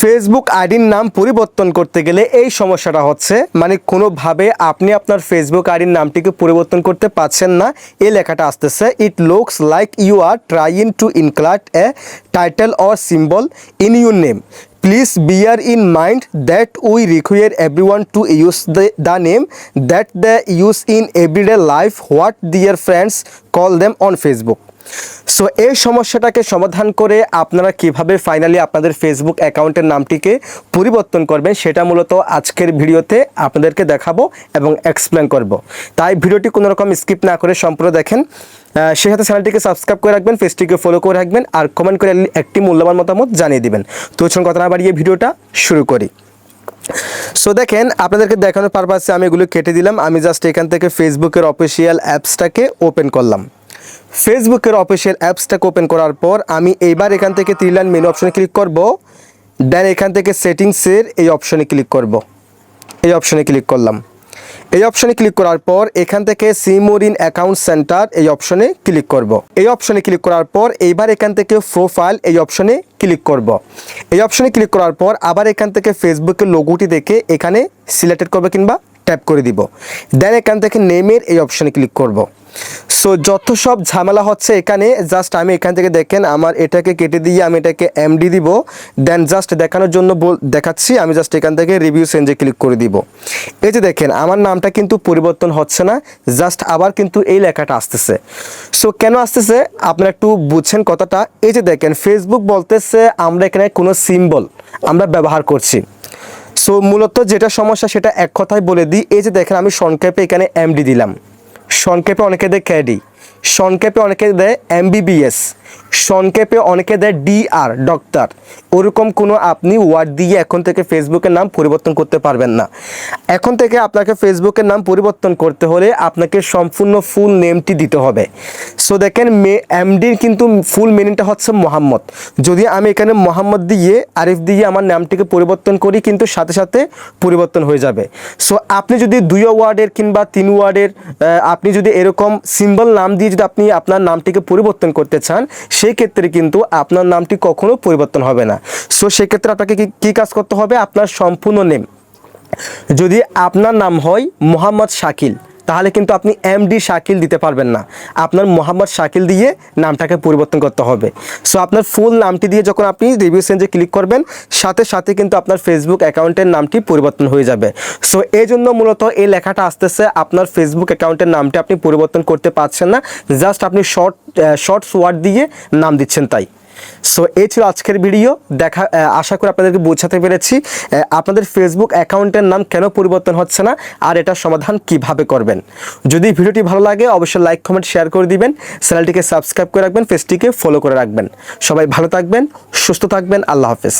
Facebook আইডির নাম পরিবর্তন করতে গেলে এই সমস্যাটা হচ্ছে মানে কোনোভাবে আপনি আপনার ফেসবুক আইডির নামটিকে পরিবর্তন করতে পারছেন না। এই লেখাটা আসতেছে it looks like you are trying to include a title or symbol in your name please bear in mind that we require every one to use the name that the use in everyday life what their friends call them on Facebook so এই সমস্যাটাকে সমাধান করে আপনারা কীভাবে finally আপনাদের Facebook অ্যাকাউন্টের নামটিকে পরিবর্তন করবেন, সেটা মূলত আজকের ভিডিওতে আপনাদেরকে দেখাবো এবং এক্সপ্লেন করব। তাই ভিডিওটি কোনো রকম স্কিপ না করে সম্পূর্ণ দেখেন। সেই সাথে চ্যানেলটিকে সাবস্ক্রাইব করে রাখবেন পেজটিকে ফলো করে রাখবেন আর কমেন্ট করে একটি মূল্যবান মতামত জানিয়ে দিবেন। তো চলুন কথা না বাড়িয়ে ভিডিওটা শুরু করি। সো দেখেন, আপনাদেরকে দেখানোর পারপাসে আমি এগুলো কেটে দিলাম। আমি জাস্ট এখান থেকে ফেসবুকের অফিসিয়াল অ্যাপসটাকে ওপেন করলাম। ফেসবুকের অফিসিয়াল অ্যাপসটাকে ওপেন করার পর আমি এইবার এখান থেকে থ্রি লাইন মেনু অপশনে ক্লিক করব। দেন এখান থেকে সেটিংসের এই অপশনে ক্লিক করব। এই অপশনে ক্লিক করলাম। এই অপশনে ক্লিক করার পর এখান থেকে সিমোরিন অ্যাকাউন্ট সেন্টার এই অপশনে ক্লিক করব। এই অপশনে ক্লিক করার পর এইবার এখান থেকে প্রোফাইল এই অপশনে ক্লিক করব। এই অপশনে ক্লিক করার পর আবার এখান থেকে ফেসবুকের লোগোটি দেখে এখানে সিলেক্টেড করবে কিংবা ট্যাপ করে দিব। দেন এখান থেকে নেমের এই অপশনে ক্লিক করব। সো যত সব ঝামেলা হচ্ছে এখানে জাস্ট আমি এখান থেকে দেখেন, আমার এটাকে কেটে দিয়ে আমি এটাকে এমডি দিব। দেন জাস্ট দেখানোর জন্য দেখাচ্ছি, আমি জাস্ট এখান থেকে রিভিউ সেঞ্জে ক্লিক করে দিব। এই যে দেখেন, আমার নামটা কিন্তু পরিবর্তন হচ্ছে না জাস্ট আবার কিন্তু এই লেখাটা আসতেছে। সো কেন আসতেছে? আপনারা একটু বুঝছেন কথাটা। এই যে দেখেন ফেসবুক বলতেছে, আমরা এখানে কোনো সিম্বল আমরা ব্যবহার করছি। সো মূলত যেটা সমস্যা, সেটা এক কথায় বলে দিই, এই যে দেখেন আমি সংক্ষেপে এখানে এমডি দিলাম। সংক্ষেপে অনেকে দেয় ক্যাডি সংক্ষেপে অনেকে দেয় এমবিবিএস সংক্ষেপে অনেকে দেয় ডিআর ডক্টর ওরকম কোনো আপনি ওয়ার্ড দিয়ে এখন থেকে ফেসবুকের নাম পরিবর্তন করতে পারবেন না। এখন থেকে আপনাকে ফেসবুকের নাম পরিবর্তন করতে হলে আপনাকে সম্পূর্ণ ফুল নেমটি দিতে হবে। সো দেখেন মে এমডির কিন্তু ফুল মিনিংটা হচ্ছে মোহাম্মদ। যদি আমি এখানে মোহাম্মদ দিয়ে, আরিফ দিয়ে আমার নামটিকে পরিবর্তন করি, কিন্তু সাথে সাথে পরিবর্তন হয়ে যাবে। সো আপনি যদি দুই ওয়ার্ডের কিংবা তিন ওয়ার্ডের আপনি যদি এরকম সিম্বল নাম দিয়ে যদি আপনি আপনার নামটিকে পরিবর্তন করতে চান সেই ক্ষেত্রে কিন্তু আপনার নামটি কখনো পরিবর্তন হবে না। সো সেক্ষেত্রে আপনাকে কী কাজ করতে হবে? আপনার সম্পূর্ণ নেম। যদি আপনার নাম হয় মোহাম্মদ শাকিল তাহলে কিন্তু আপনি এমডি শাকিল দিতে পারবেন না। আপনার মোহাম্মদ শাকিল দিয়ে নামটাকে পরিবর্তন করতে হবে। সো আপনার ফুল নামটি দিয়ে যখন আপনি রিভিউ সেঞ্জে ক্লিক করবেন, সাথে সাথে কিন্তু আপনার ফেসবুক অ্যাকাউন্টের নামটি পরিবর্তন হয়ে যাবে। সো এই জন্য মূলত এই লেখাটা আসতেছে, আপনার ফেসবুক অ্যাকাউন্টের নামটি আপনি পরিবর্তন করতে পারছেন না জাস্ট আপনি শর্ট শর্টস ওয়ার্ড দিয়ে নাম দিচ্ছেন তাই। সো এই ছিল আজকের ভিডিও দেখা আশা করি আপনাদেরকে বোঝাতে পেরেছি। আপনাদের ফেসবুক অ্যাকাউন্টের নাম কেন পরিবর্তন হচ্ছে না আর এটার সমাধান কীভাবে করবেন? যদি ভিডিওটি ভালো লাগে, অবশ্যই লাইক কমেন্ট শেয়ার করে দিবেন। চ্যানেলটিকে সাবস্ক্রাইব করে রাখবেন ফেসটিকে ফলো করে রাখবেন। সবাই ভালো থাকবেন, সুস্থ থাকবেন। আল্লাহ হাফেজ।